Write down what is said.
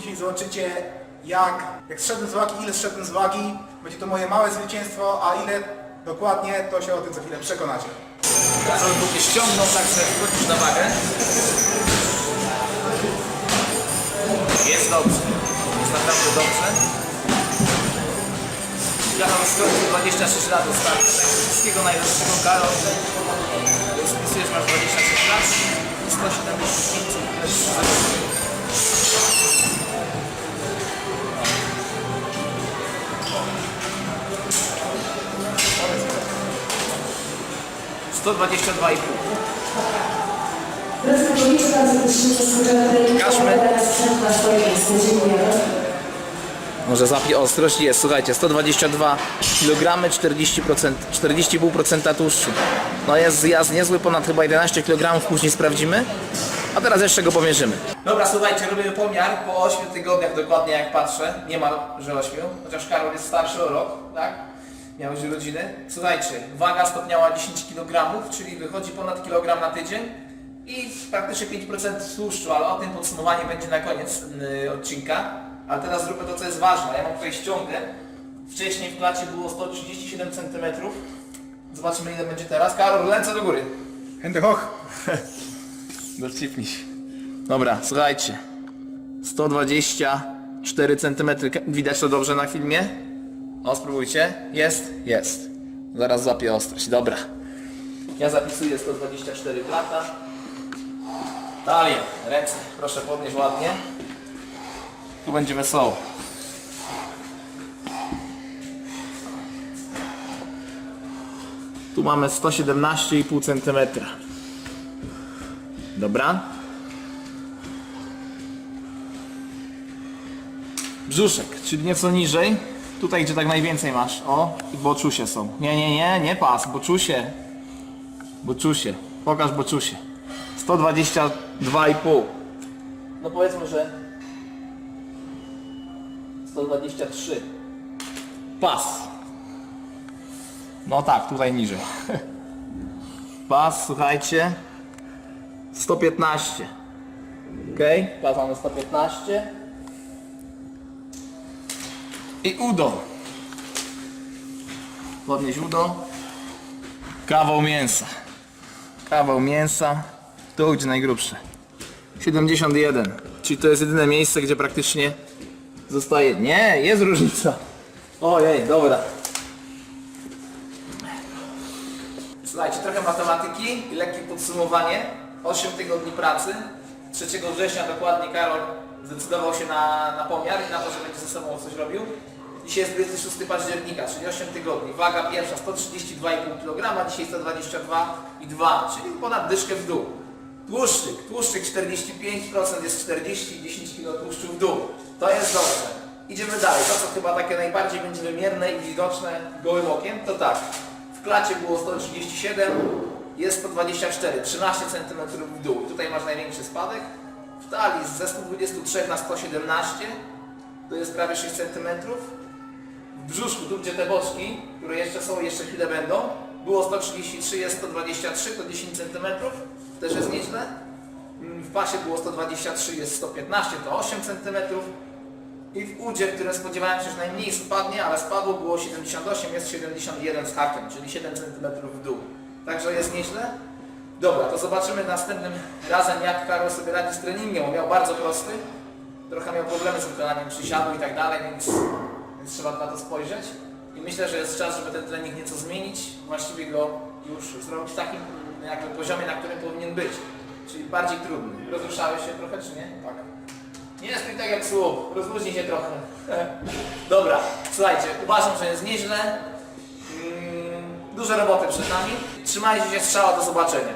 zobaczycie jak, jak zszedłem z wagi, ile zszedłem z wagi. Będzie to moje małe zwycięstwo, a ile dokładnie, to się o tym za chwilę przekonacie. Karol Bóg ściągnął także wrócić na wagę. Jest dobrze. Jest naprawdę dobrze. Karol skończył 26 lat ostatnio. Wszystkiego najlepszego Karol. Już wpisujesz, masz 26 lat 122,5. Drodzy Państwo, bardzo prosimy, że skończymy. Może zapi ostrość jest, słuchajcie, 122 kg, 40%, 40,5% tłuszczu. No jest zjazd niezły, ponad chyba 11 kg, później sprawdzimy. A teraz jeszcze go pomierzymy. Dobra, słuchajcie, robimy pomiar po 8 tygodniach dokładnie jak patrzę. Nie ma, że 8, chociaż Karol jest starszy o rok, tak? Miał już rodziny. Słuchajcie, waga stopniała 10 kg, czyli wychodzi ponad kilogram na tydzień i praktycznie 5% tłuszczu, ale o tym podsumowanie będzie na koniec yy, odcinka. Ale teraz zróbmy to, co jest ważne. Ja mam tutaj ściągę. Wcześniej w klacie było 137 cm. Zobaczymy ile będzie teraz. Karol, ręce do góry. Hände hoch! Dociepnij się. Dobra, słuchajcie. 124 cm. Widać to dobrze na filmie? O, spróbujcie. Jest? Jest. Zaraz złapię ostrość. Dobra. Ja zapisuję 124 plata. Dalej, ręce proszę podnieść ładnie. Tu będzie wesoło. Tu mamy 117,5 cm. Dobra. Brzuszek, czyli nieco niżej. Tutaj, gdzie tak najwięcej masz. O, i boczusie są. Nie, nie, nie, nie pas, boczusie. Boczusie. Pokaż boczusie. 122,5. No powiedzmy, że 123. Pas. No tak, tutaj niżej. Pas, słuchajcie. 115. Ok, pas mamy 115. I udo. Podnieś udo. Kawał mięsa. Kawał mięsa. Tu gdzie najgrubsze. 71. Czyli to jest jedyne miejsce, gdzie praktycznie zostaje. Nie, jest różnica. Ojej, dobra. Słuchajcie, trochę matematyki i lekkie podsumowanie. 8 tygodni pracy. 3 września dokładnie Karol zdecydował się na, na pomiar i na to, że będzie ze sobą coś robił. Dzisiaj jest 26 października, czyli 8 tygodni. Waga pierwsza 132,5 kg, dzisiaj 122,2, czyli ponad dyszkę w dół. Tłuszczyk, tłuszczyk 45% jest 40, 10 kg tłuszczu w dół. To jest dobrze. Idziemy dalej. To co chyba takie najbardziej będzie wymierne i widoczne gołym okiem, to tak. W klacie było 137, jest 124, 13 cm w dół. Tutaj masz największy spadek. W talii ze 123 na 117, to jest prawie 6 cm. Brzuszku, tu gdzie te boczki, które jeszcze są, jeszcze chwilę będą, było 133, jest 123, to 10 cm, też jest nieźle. Mm, W pasie było 123, jest 115, to 8 cm. I w udzie, w którym spodziewałem się, że najmniej spadnie, ale spadło, było 78, jest 71 z hakiem, czyli 7 cm w dół. Także jest nieźle. Dobra, to zobaczymy następnym razem, jak Karol sobie radzi z treningiem. On miał bardzo prosty. Trochę miał problemy z wykonaniem przysiadu i tak dalej, więc, więc trzeba na to spojrzeć. I myślę, że jest czas, żeby ten trening nieco zmienić, właściwie go już zrobić takim mm, jakby poziomie, na którym powinien być. Czyli bardziej trudny. Rozruszałeś się trochę, czy nie? Tak. Nie mi tak jak słup, rozluźnij się trochę. Dobra, słuchajcie, uważam, że jest nieźle. Mm, Dużo roboty przed nami. Trzymajcie się strzała, do zobaczenia.